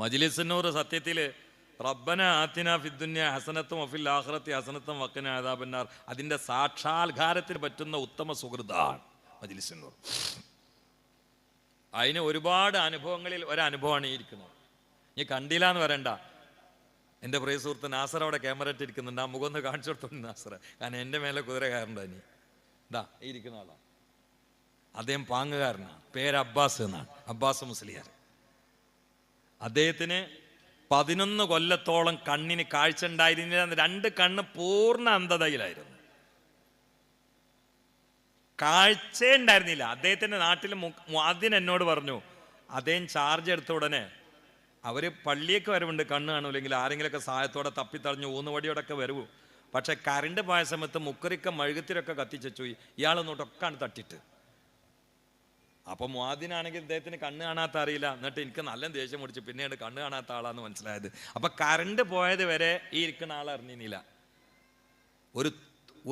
മജിലിസിനൂർ സത്യത്തിൽ റബ്ബന ആത്തിന ഫിദ്ദുന്യ ഹസനത്തും അഫിൽ ആഹ്റത്തി ഹസനത്തും വക്കന ആദാബന്നാർ അതിന്റെ സാക്ഷാത്കാരത്തിന് പറ്റുന്ന ഉത്തമ സുഹൃതാണ് മജിലിസിനൂർ അതിന് ഒരുപാട് അനുഭവങ്ങളിൽ ഒരനുഭവമാണ് ഇരിക്കുന്നത്. നീ കണ്ടില്ല എന്ന് വരണ്ട. എന്റെ പ്രിയ സുഹൃത്ത് നാസർ അവിടെ ക്യാമറ ഇട്ടിരിക്കുന്നുണ്ട് ആ മുഖം ഒന്ന് കാണിച്ചു കൊടുത്തോണ്ട് നാസർ. കാരണം എന്റെ മേലെ കുതിര കയറണ്ട ഇനി ഇതാ ഇരിക്കുന്ന ആളാണ് അദ്ദേഹം പാങ്ങുകാരനാണ്. പേര് അബ്ബാസ് എന്നാണ്. അബ്ബാസ് മുസ്ലിയാർ. അദ്ദേഹത്തിന് പതിനൊന്ന് കൊല്ലത്തോളം കണ്ണിന് കാഴ്ച ഉണ്ടായിരുന്നില്ല രണ്ട് കണ്ണ് പൂർണ അന്ധതയിലായിരുന്നു. കാഴ്ച ഉണ്ടായിരുന്നില്ല. അദ്ദേഹത്തിന്റെ നാട്ടിൽ ആദ്യം എന്നോട് പറഞ്ഞു അദ്ദേഹം ചാർജ് എടുത്ത ഉടനെ അവർ പള്ളിയൊക്കെ വരവുണ്ട് കണ്ണ് കാണൂല്ലെങ്കിൽ ആരെങ്കിലുമൊക്കെ സഹായത്തോടെ തപ്പിത്തളഞ്ഞു ഊന്നുവടിയോടൊക്കെ വരവു പക്ഷെ കറണ്ട് പോയ സമയത്ത് മുക്കറിക്ക മഴുകത്തിലൊക്കെ കത്തിച്ചു ഇയാളൊന്നോട്ടൊക്കെയാണ് തട്ടിട്ട്. അപ്പൊ മുവാദിനാണെങ്കിൽ ഇദ്ദേഹത്തിന് കണ്ണ് കാണാത്ത അറിയില്ല. എന്നിട്ട് എനിക്ക് നല്ല ദേഷ്യം മുടിച്ച് പിന്നീട് കണ്ണ് കാണാത്ത ആളാന്ന് മനസ്സിലായത്. അപ്പൊ കറണ്ട് പോയത് വരെ ഈ ഇരിക്കുന്ന ആൾ അറിഞ്ഞില്ല ഒരു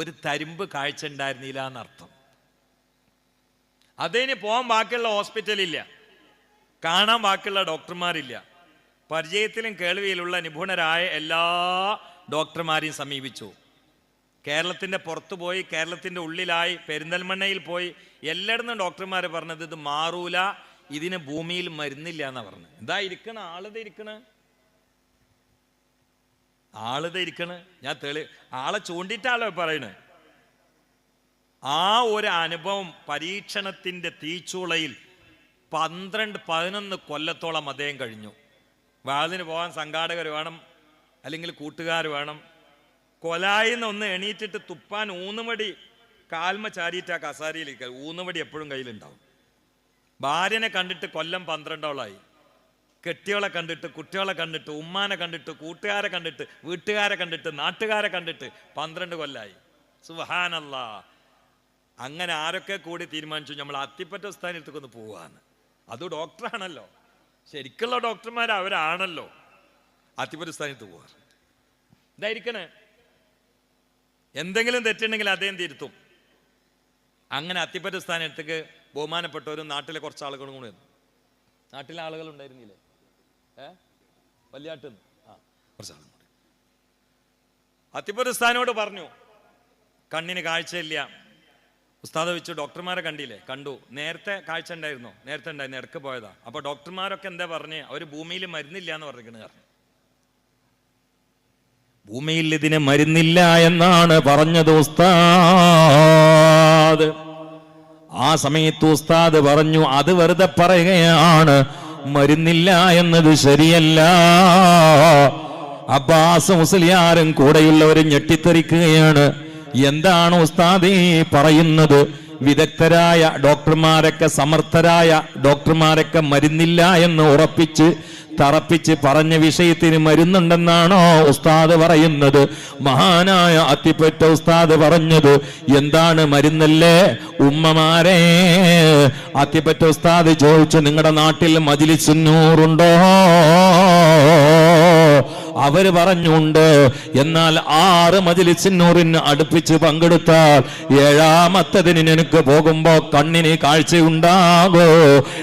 ഒരു തരിമ്പ് കാഴ്ച ഉണ്ടായിരുന്നില്ല എന്നർത്ഥം. അതിന് പോകാൻ ബാക്കിയുള്ള ഹോസ്പിറ്റലില്ല കാണാൻ ബാക്കിയുള്ള ഡോക്ടർമാരില്ല. പരിചയത്തിലും കേൾവിയിലുള്ള നിപുണരായ എല്ലാ ഡോക്ടർമാരെയും സമീപിച്ചു. കേരളത്തിന്റെ പുറത്തു പോയി കേരളത്തിന്റെ ഉള്ളിലായി പെരിന്തൽമണ്ണയിൽ പോയി. എല്ലായിടത്തും ഡോക്ടർമാർ പറഞ്ഞത് ഇത് മാറൂല ഇതിന് ഭൂമിയിൽ മരുന്നില്ല എന്നാണ് പറഞ്ഞത് എന്താ ഇരിക്കണ? ആളത് ഇരിക്കണ. ആളത് ഇരിക്കണ. ഞാൻ തെളി ആളെ ചൂണ്ടിട്ടാളോ പറയണേ? ആ ഒരു അനുഭവം പരീക്ഷണത്തിന്റെ തീച്ചൂളയിൽ പന്ത്രണ്ട് പതിനൊന്ന് കൊല്ലത്തോളം അദ്ദേഹം കഴിഞ്ഞു. വാതിന് പോകാൻ സംഘാടകർ വേണം അല്ലെങ്കിൽ കൂട്ടുകാർ വേണം. കൊലായിന്ന് ഒന്ന് എണീറ്റിട്ട് തുപ്പാൻ ഊന്നുമടി കാൽമ ചാരിയിട്ട് ആ കസാരയിലേക്ക് ഊന്നുമടി എപ്പോഴും കയ്യിലുണ്ടാവും. ഭാര്യനെ കണ്ടിട്ട് കൊല്ലം പന്ത്രണ്ടോളായി. കെട്ടിയോളെ കണ്ടിട്ട് കുട്ടികളെ കണ്ടിട്ട് ഉമ്മാനെ കണ്ടിട്ട് കൂട്ടുകാരെ കണ്ടിട്ട് വീട്ടുകാരെ കണ്ടിട്ട് നാട്ടുകാരെ കണ്ടിട്ട് പന്ത്രണ്ട് കൊല്ലായി. സുഹാനല്ല അങ്ങനെ ആരൊക്കെ കൂടി തീരുമാനിച്ചു? നമ്മൾ അത്തിപ്പറ്റ സ്ഥാനത്തേക്ക് ഒന്ന് പോവാന്ന്. അത് ഡോക്ടറാണല്ലോ. ശരിക്കുള്ള ഡോക്ടർമാർ അവരാണല്ലോ. അത്തിപ്പറ്റ സ്ഥാനത്ത് പോവാറ്. ഇതായിരിക്കണേ. എന്തെങ്കിലും തെറ്റുണ്ടെങ്കിൽ അദ്ദേഹം തിരുത്തും. അങ്ങനെ അത്തിപ്പറ്റ സ്ഥാനത്തേക്ക് ബഹുമാനപ്പെട്ടവരും നാട്ടിലെ കുറച്ച് ആളുകളും കൂടെ നാട്ടിലെ ആളുകൾ ഉണ്ടായിരുന്നില്ലേ? ഏ? വല്യാട്ട് ആ. കുറച്ച് ആളുകൾ അത്തിപ്പറ്റ സ്ഥാനോട് പറഞ്ഞു കണ്ണിന് കാഴ്ചയില്ല. ഉസ്താദ് വെച്ച് ഡോക്ടർമാരെ കണ്ടില്ലേ? കണ്ടു. നേരത്തെ കാഴ്ച ഉണ്ടായിരുന്നോ? നേരത്തെ ഉണ്ടായിരുന്നു. ഇടയ്ക്ക് പോയതാ. അപ്പൊ ഡോക്ടർമാരൊക്കെ എന്താ പറഞ്ഞേ? അവർ ഭൂമിയിൽ മരുന്നില്ല എന്ന് പറഞ്ഞിരിക്കണ പറഞ്ഞു ഭൂമിയിൽ ഇതിന് മരുന്നില്ല എന്നാണ് പറഞ്ഞത് ഉസ്താദ്. ആ സമയത്ത് ഉസ്താദ് പറഞ്ഞു അത് വെറുതെ പറയുകയാണ്. മരുന്നില്ല എന്നത് ശരിയല്ല. അബ്ബാസ് മുസ്ലിയാരും കൂടെയുള്ളവരും ഞെട്ടിത്തെറിക്കുകയാണ്. എന്താണ് ഉസ്താദേ പറയുന്നത്? വിദഗ്ധരായ ഡോക്ടർമാരൊക്കെ സമർത്ഥരായ ഡോക്ടർമാരൊക്കെ മരുന്നില്ല എന്ന് ഉറപ്പിച്ച് തറപ്പിച്ച് പറഞ്ഞ വിഷയത്തിന് മരുന്നുണ്ടെന്നാണോ ഉസ്താദ് പറയുന്നത്? മഹാനായ അത്തിപ്പറ്റ ഉസ്താദ് പറഞ്ഞത് എന്താണ് മരുന്നല്ലേ ഉമ്മമാരെ? അത്തിപ്പറ്റ ഉസ്താദ് ചോദിച്ചു നിങ്ങളുടെ നാട്ടിൽ മജിലിസുന്നൂറുണ്ടോ അവർ പറഞ്ഞുണ്ട് എന്നാൽ ആറ് മജിലിസിന്നൂറിന് അടുപ്പിച്ച് പങ്കെടുത്താൽ ഏഴാമത്തതിന് എനിക്ക് പോകുമ്പോ കണ്ണിന് കാഴ്ചയുണ്ടാകോ.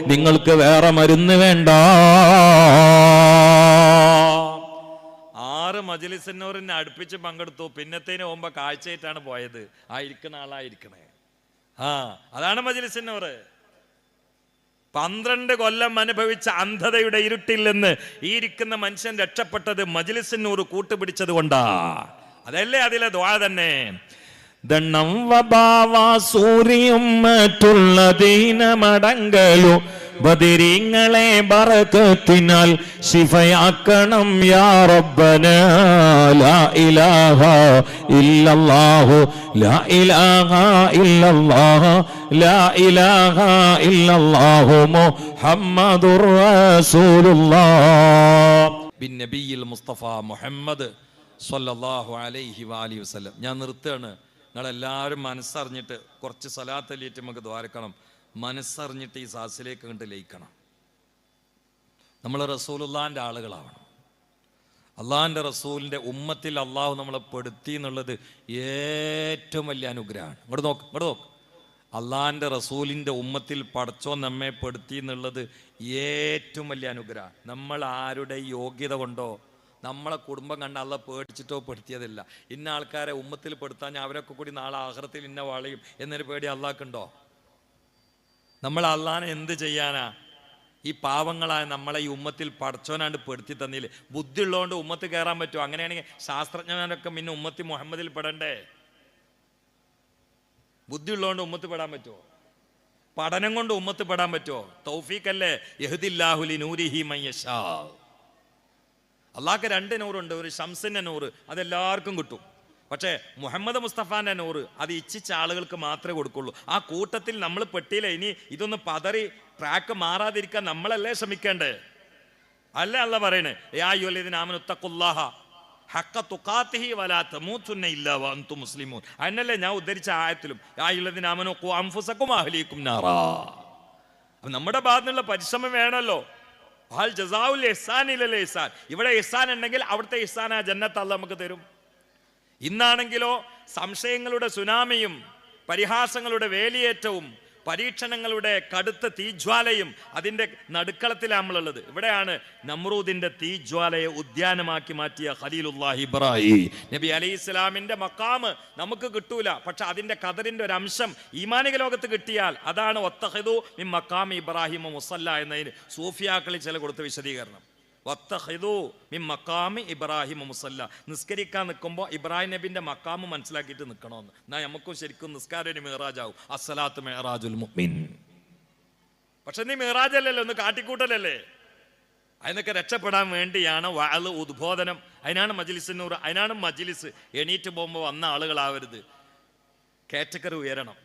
നിങ്ങൾക്ക് വേറെ മരുന്ന് വേണ്ട. ആറ് മജിലിസിന്നൂറിന് അടുപ്പിച്ച് പങ്കെടുത്തു. പിന്നത്തേന് പോകുമ്പോ കാഴ്ചയായിട്ടാണ് പോയത്. ആ ഇരിക്കുന്ന ആളായിരിക്കണേ ആ അതാണ് മജിലിസിന്നൂറ്. പന്ത്രണ്ട് കൊല്ലം അനുഭവിച്ച അന്ധതയുടെ ഇരുട്ടിൽ നിന്ന് ഈ ഇരിക്കുന്ന മനുഷ്യൻ രക്ഷപ്പെട്ടത് മജിലിസിനൂറ് കൂട്ടുപിടിച്ചത് കൊണ്ടാ. അതല്ലേ അതിലെ ദ്വാ തന്നെ? ദണ്ണം വബാവാ സൂര്യം മറ്റുള്ള ദീനമടങ്കലു ബദിരിങ്ങളെ ബറക്കത്തിനാൽ ശിഫയാക്കണം യാ റബ്ബന ലാ ഇലാഹ ഇല്ലല്ലാഹു ലാ ഇലാഹ ഇല്ലല്ലാഹ് ലാ ഇലാഹ ഇല്ലല്ലാഹു മുഹമ്മദുർ റസൂലുള്ളാഹ്. ബിൻ നബിയിൽ മുസ്തഫ മുഹമ്മദ് സല്ലല്ലാഹു അലൈഹി വസല്ലം. ഞാൻ നിർത്തുകയാണ്. നിങ്ങളെല്ലാവരും മനസ്സറിഞ്ഞിട്ട് കുറച്ച് സലാത്തല്ലിയിട്ട് നമുക്ക് ദ്വാരക്കണം. മനസ്സറിഞ്ഞിട്ട് ഈ സാസിലേക്ക് കണ്ട് ലയിക്കണം. നമ്മൾ റസൂലുള്ളാന്റെ ആളുകളാവണം. അള്ളാഹിന്റെ റസൂലിന്റെ ഉമ്മത്തിൽ അള്ളാഹു നമ്മളെ പെടുത്തി എന്നുള്ളത് ഏറ്റവും വലിയ അനുഗ്രഹമാണ്. ഇങ്ങോട്ട് നോക്ക് ഇങ്ങോട്ട് നോക്ക്. അള്ളാഹിന്റെ റസൂലിന്റെ ഉമ്മത്തിൽ പടച്ചോ നമ്മെ പെടുത്തി എന്നുള്ളത് ഏറ്റവും വലിയ അനുഗ്രഹം നമ്മൾ ആരുടെ യോഗ്യത കൊണ്ടോ നമ്മളെ കുടുംബം കണ്ട അള്ള പേടിച്ചിട്ടോ പെടുത്തിയതില്ല. ഇന്ന ആൾക്കാരെ ഉമ്മത്തിൽ പെടുത്താൻ അവരൊക്കെ കൂടി നാളെ ആഹ്റത്തിൽ ഇന്ന വളയും എന്നൊരു പേടി അള്ളാഹ്ക്കുണ്ടോ നമ്മൾ അള്ളാഹിനെ എന്ത് ചെയ്യാനാ? ഈ പാവങ്ങളായ നമ്മളെ ഈ ഉമ്മത്തിൽ പടച്ചോനാണ്ട് പെടുത്തി തന്നില്ലേ ബുദ്ധി ഉള്ളതുകൊണ്ട് ഉമ്മത്ത് കയറാൻ പറ്റുമോ? അങ്ങനെയാണെങ്കിൽ ശാസ്ത്രജ്ഞന്മാരൊക്കെ പിന്നെ ഉമ്മത്തി മുഹമ്മദിൽ പെടണ്ടേ? ബുദ്ധി ഉള്ളതുകൊണ്ട് ഉമ്മത്ത് പെടാൻ പറ്റുമോ? പഠനം കൊണ്ട് ഉമ്മത്ത് പെടാൻ പറ്റുമോ? തൗഫീഖല്ലേ? യഹുദില്ലാഹുലി നൂരിഹി മയ്യഷാ അള്ളാഹ്ക്ക് രണ്ട് നൂറുണ്ട് ഒരു ഷംസിന്റെ നൂറ് അതെല്ലാവർക്കും കിട്ടും. പക്ഷേ മുഹമ്മദ് മുസ്തഫാന്റെ നൂറ് അത് ഇച്ഛിച്ച ആളുകൾക്ക് മാത്രമേ കൊടുക്കുള്ളൂ. ആ കൂട്ടത്തിൽ നമ്മൾ പെട്ടിയില്ല ഇനി ഇതൊന്ന് പതറി ട്രാക്ക് മാറാതിരിക്കാൻ നമ്മളല്ലേ ശ്രമിക്കേണ്ടേ അല്ല അല്ല പറയണേ? യാ യുലിദിനാമനുത്തക്കുല്ലാഹ ഹക്ക തുക്കാത്തിഹി വലാ തമൂത്തുന്ന ഇല്ല വന്തു മുസ്ലിമൂൻ. അതിനല്ലേ ഞാൻ ഉദ്ധരിച്ച ആയത്തിലും അഹ്ലീക്കും നമ്മുടെ ഭാഗത്തുനിന്നുള്ള പരിശ്രമം വേണമല്ലോ. ഇവിടെ ഇഹ്സാൻ ഉണ്ടെങ്കിൽ അവിടുത്തെ ഇസാൻ ആ ജന്നത്ത് അല്ല നമുക്ക് തരും. ഇന്നാണെങ്കിലോ സംശയങ്ങളുടെ സുനാമിയും പരിഹാസങ്ങളുടെ വേലിയേറ്റവും പരീക്ഷണങ്ങളുടെ കടുത്ത തീജ്വാലയും അതിന്റെ നടുക്കളത്തിലാണ് നമ്മളുള്ളത്. ഇവിടെയാണ് നമ്രൂദിന്റെ തീജ്വാലയെ ഉദ്യാനമാക്കി മാറ്റിയ ഖലീലുല്ലാഹി ഇബ്രാഹിം. നബി അലി ഇസ്ലാമിന്റെ മക്കാമ് നമുക്ക് കിട്ടൂല. പക്ഷെ അതിന്റെ കതറിന്റെ ഒരു അംശം ഈമാനിക ലോകത്ത് കിട്ടിയാൽ അതാണ് ഒത്തഹദു മിൻ മക്കാമി ഇബ്രാഹിം മുസല്ല എന്നതിന് സൂഫിയാക്കളിൽ ചില കൊടുത്ത വിശദീകരണം. മക്കാമി ഇബ്രാഹിം മുസല്ല. നിസ്കരിക്കാൻ നിൽക്കുമ്പോൾ ഇബ്രാഹിം നബിന്റെ മക്കാമ് മനസ്സിലാക്കിയിട്ട് നിൽക്കണമെന്ന് എന്നാൽ നമുക്കും ശരിക്കും നിസ്കാരം ഒരു മിഹറാജാവും അസ്സലാത്ത് മെഹറാജുൽ മുഅ്മിൻ. പക്ഷെ നീ മിഹറാജ് അല്ലല്ലോ ഒന്ന് കാട്ടിക്കൂട്ടലല്ലേ? അതിനൊക്കെ രക്ഷപ്പെടാൻ വേണ്ടിയാണ് വാൾ ഉദ്ബോധനം. അതിനാണ് മജിലിസിനൂറ് അതിനാണ് മജിലിസ്. എണീറ്റ് പോകുമ്പോൾ വന്ന ആളുകളാവരുത്. കാറ്റഗറി ഉയരണം.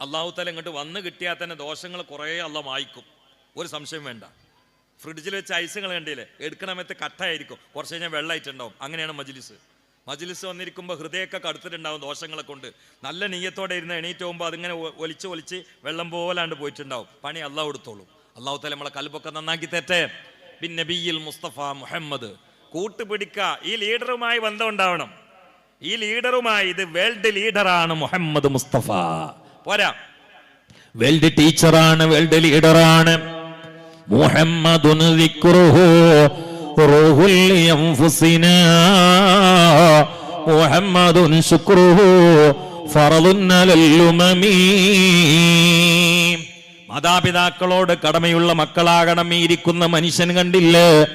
അള്ളാഹു ഇങ്ങോട്ട് വന്ന് കിട്ടിയാൽ തന്നെ ദോഷങ്ങൾ കുറേ അള്ള മായ്ക്കും. ഒരു സംശയം വേണ്ട. ഫ്രിഡ്ജിൽ വെച്ച് ഐസുകൾ കണ്ടില്ലേ? എടുക്കണമയത്ത് കട്ടായിരിക്കും കുറച്ച് കഴിഞ്ഞാൽ വെള്ളമായിട്ടുണ്ടാവും. അങ്ങനെയാണ് മജിലിസ്. മജിലിസ് വന്നിരിക്കുമ്പോൾ ഹൃദയമൊക്കെ കടുത്തിട്ടുണ്ടാവും ദോഷങ്ങളെ കൊണ്ട്. നല്ല നീയത്തോടെ ഇരുന്ന് എണീറ്റ് പോകുമ്പോൾ അതിങ്ങനെ ഒലിച്ച് ഒലിച്ച് വെള്ളം പോലാണ്ട് പോയിട്ടുണ്ടാവും. പണി അള്ളാഹ് കൊടുത്തോളൂ. അള്ളാഹു തല നമ്മളെ കൽബൊക്കെ നന്നാക്കി തെറ്റേ ബി നബിയിൽ മുസ്തഫ മുഹമ്മദ്. കൂട്ടുപിടിക്ക ഈ ലീഡറുമായി ബന്ധം ഉണ്ടാവണം ഈ ലീഡറുമായി ഇത് വേൾഡ് ലീഡറാണ് മുഹമ്മദ് മുസ്തഫ. പോരാ. വേൾഡ് ടീച്ചറാണ് വേൾഡ് ലീഡറാണ്. മാതാപിതാക്കളോട് കടമയുള്ള മക്കളാകണം ഇരിക്കുന്ന മനുഷ്യൻ കണ്ടില്ലേ?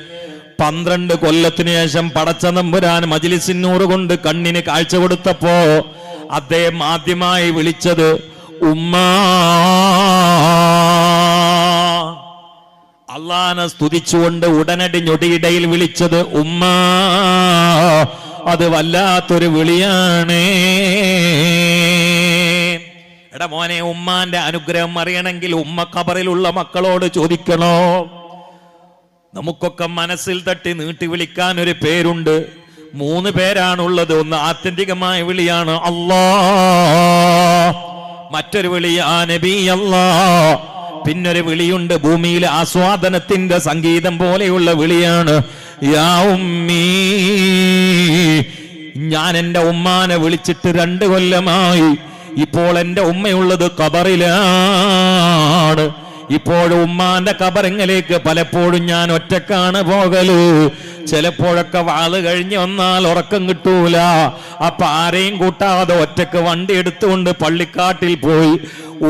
പന്ത്രണ്ട് കൊല്ലത്തിനു ശേഷം പടച്ച നമ്പുരാൻ മജിലിസിന്നൂറ് കൊണ്ട് കണ്ണിന് കാഴ്ച കൊടുത്തപ്പോ അദ്ദേഹം ആദ്യമായി വിളിച്ചത് ഉമ്മാ. അള്ളാനെ സ്തുതിച്ചുകൊണ്ട് ഉടനടി ഞൊടിയിടയിൽ വിളിച്ചത് ഉമ്മ അത് വല്ലാത്തൊരു വിളിയാണ്. എടാ മോനെ ഉമ്മാന്റെ അനുഗ്രഹം അറിയണമെങ്കിൽ ഉമ്മ കബറിലുള്ള മക്കളോട് ചോദിക്കണോ. നമുക്കൊക്കെ മനസ്സിൽ തട്ടി നീട്ടി വിളിക്കാൻ ഒരു പേരുണ്ട്. മൂന്ന് പേരാണുള്ളത്. ഒന്ന് ആത്യന്തികമായ വിളിയാണ് അള്ളാ മറ്റൊരു വിളി ആ നബി അല്ലാ പിന്നൊരു വിളിയുണ്ട്. ഭൂമിയിലെ ആസ്വാദനത്തിന്റെ സംഗീതം പോലെയുള്ള വിളിയാണ്. യാ ഞാൻ എന്റെ ഉമ്മാനെ വിളിച്ചിട്ട് രണ്ടു കൊല്ലമായി. ഇപ്പോൾ എന്റെ ഉമ്മയുള്ളത് കബറിലാണ് ഇപ്പോഴും ഉമ്മാന്റെ കബറിങ്ങലേക്ക് പലപ്പോഴും ഞാൻ ഒറ്റക്കാണ് പോകൽ. ചിലപ്പോഴൊക്കെ വാൾ കഴിഞ്ഞ് വന്നാൽ ഉറക്കം കിട്ടൂല. അപ്പൊ ആരെയും കൂട്ടാതെ ഒറ്റയ്ക്ക് വണ്ടി എടുത്തുകൊണ്ട് പള്ളിക്കാട്ടിൽ പോയി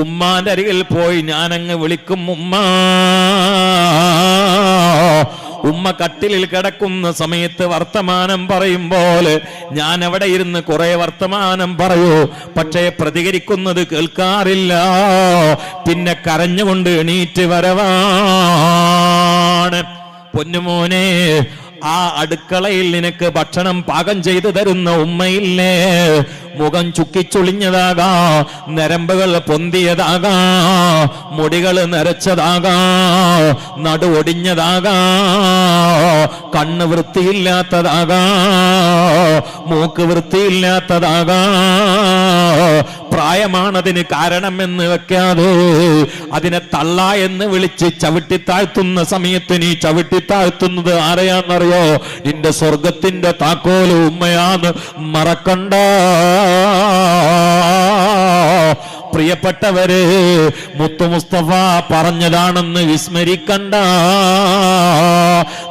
ഉമ്മാന്റെ അരികിൽ പോയി ഞാനങ്ങ് വിളിക്കും ഉമ്മ ഉമ്മ കട്ടിലിൽ കിടക്കുന്ന സമയത്ത് വർത്തമാനം പറയും പോലെ ഞാൻ അവിടെ ഇരുന്ന് കുറെ വർത്തമാനം പറയൂ പക്ഷേ പ്രതികരിക്കുന്നത് കേൾക്കാറില്ല. പിന്നെ കരഞ്ഞുകൊണ്ട് എണീറ്റ് വരവാണ്. പൊന്നുമോനെ ആ അടുക്കളയിൽ നിനക്ക് ഭക്ഷണം പാകം ചെയ്തു തരുന്ന ഉമ്മയില്ലേ? മുഖം ചുക്കിച്ചുളിഞ്ഞതാകാ നരമ്പുകൾ പൊന്തിയതാകാ മുടികൾ നരച്ചതാകാ നടു ഒടിഞ്ഞതാകാ കണ്ണ് വൃത്തിയില്ലാത്തതാകാ മൂക്ക് വൃത്തിയില്ലാത്തതാകാ പ്രായമാണതിന് കാരണമെന്ന് വെക്കാതെ അതിനെ തള്ള എന്ന് വിളിച്ച് ചവിട്ടിത്താഴ്ത്തുന്ന സമയത്ത് നീ ചവിട്ടിത്താഴ്ത്തുന്നത് ആരെയാണെന്നറിയോ? നിന്റെ സ്വർഗത്തിന്റെ താക്കോൽ ഉമ്മയാന്ന് മറക്കണ്ട. പ്രിയപ്പെട്ടവര് മുത്തു മുസ്തഫ പറഞ്ഞതാണെന്ന് വിസ്മരിക്കണ്ട.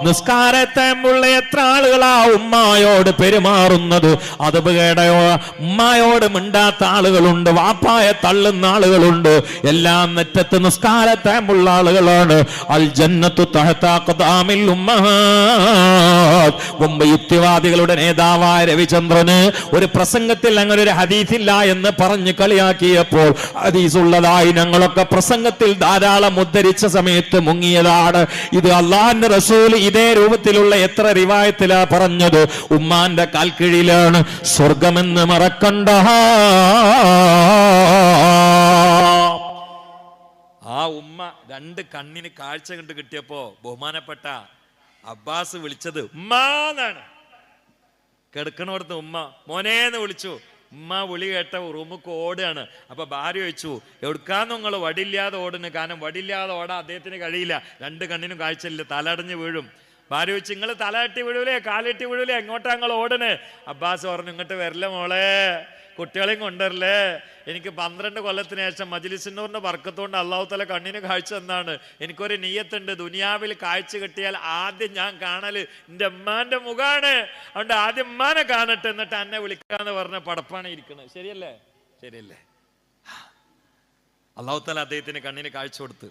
നിസ്കാരത്തെ മുള്ള എത്ര ആളുകളാ ഉമ്മായോട് പെരുമാറുന്നത്? അത് കേടയോ ഉമ്മായോട് മിണ്ടാത്ത ആളുകളുണ്ട് വാപ്പായ തള്ളുന്ന ആളുകളുണ്ട്. എല്ലാം നെറ്റത്ത് നിസ്കാരത്തെ മുള്ള ആളുകളാണ്. അൽ ജന്നത്തു തഹത്താക്കാമിൽ ഉമ്മ. മുമ്പ് യുക്തിവാദികളുടെ നേതാവായ രവിചന്ദ്രന് ഒരു പ്രസംഗത്തിൽ അങ്ങനെ ഒരു ഹദീസില്ല എന്ന് പറഞ്ഞ് കളിയാക്കിയപ്പോൾ ഹദീസ് ഉള്ളതായി ഞങ്ങളൊക്കെ പ്രസംഗത്തിൽ ധാരാളം ഉദ്ധരിച്ച സമയത്ത് മുങ്ങിയതാണ്. ഇത് അള്ളാഹിന്റെ റസൂൽ ഇതേ രൂപത്തിലുള്ള എത്ര റിവായത്തിലാ പറഞ്ഞത്? ഉമ്മാന്റെ കാൽക്കിഴിയിലാണ്. സ്വർഗമെന്ന് മറക്കണ്ട. ആ ഉമ്മ രണ്ട് കണ്ണിന് കാഴ്ച കണ്ട് കിട്ടിയപ്പോ ബഹുമാനപ്പെട്ട അബ്ബാസ് വിളിച്ചത് ഉമ്മാന്നാണ്. കിടക്കണോടത്ത് ഉമ്മ മോനേന്ന് വിളിച്ചു. ഉമ്മ വിളി കേട്ട റൂമുക്ക് ഓടുകയാണ്. അപ്പൊ ഭാര്യ വെച്ചു എവിടുക്കാന്ന് നിങ്ങൾ വടിയില്ലാതെ ഓടുന്നു? കാരണം വടിയില്ലാതെ ഓടാൻ അദ്ദേഹത്തിന് കഴിയില്ല. രണ്ട് കണ്ണിനും കാഴ്ചയില്ല. തലടഞ്ഞ് വീഴും. ഭാര്യ ചോദിച്ചു നിങ്ങൾ തലട്ടി വീഴൂലേ? കാലിട്ടി വീഴൂലേ? എങ്ങോട്ടാ നിങ്ങൾ ഓടണേ അബ്ബാസ് പറഞ്ഞു ഇങ്ങോട്ട് വരില്ല മോളെ. കുട്ടികളെയും കൊണ്ടുവരില്ലേ? എനിക്ക് പന്ത്രണ്ട് കൊല്ലത്തിന് ശേഷം മജിലിസിനൂറിന്റെ വർക്കത്തോണ്ട് അള്ളാഹു തല കണ്ണിന് കാഴ്ച എന്നാണ് എനിക്കൊരു നീയത്തുണ്ട്. ദുനിയാവിൽ കാഴ്ച കിട്ടിയാൽ ആദ്യം ഞാൻ കാണൽ എന്റെ ഉമ്മാന്റെ മുഖാണ്. അതുകൊണ്ട് ആദ്യം ഉമ്മാനെ കാണട്ടെ എന്നിട്ട് എന്നെ വിളിക്കാന്ന് പറഞ്ഞ പടപ്പാണ് ഇരിക്കുന്നത് ശരിയല്ലേ? ശരിയല്ലേ? അള്ളാഹു തല അദ്ദേഹത്തിന് കണ്ണിന് കാഴ്ച കൊടുത്ത്.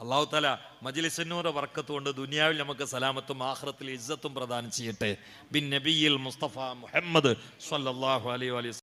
അള്ളാഹു തല മജിലിസിനൂറ് വർക്കത്തുകൊണ്ട് ദുനിയാവിൽ നമുക്ക് സലാമത്തും ആഹ്റത്തിൽ ഇജ്ജത്തും പ്രദാനം ചെയ്യട്ടെ. ബിൻ നബിയിൽ മുസ്തഫ മുഹമ്മദ് സല്ലാഹു അലൈഹി വസല്ലം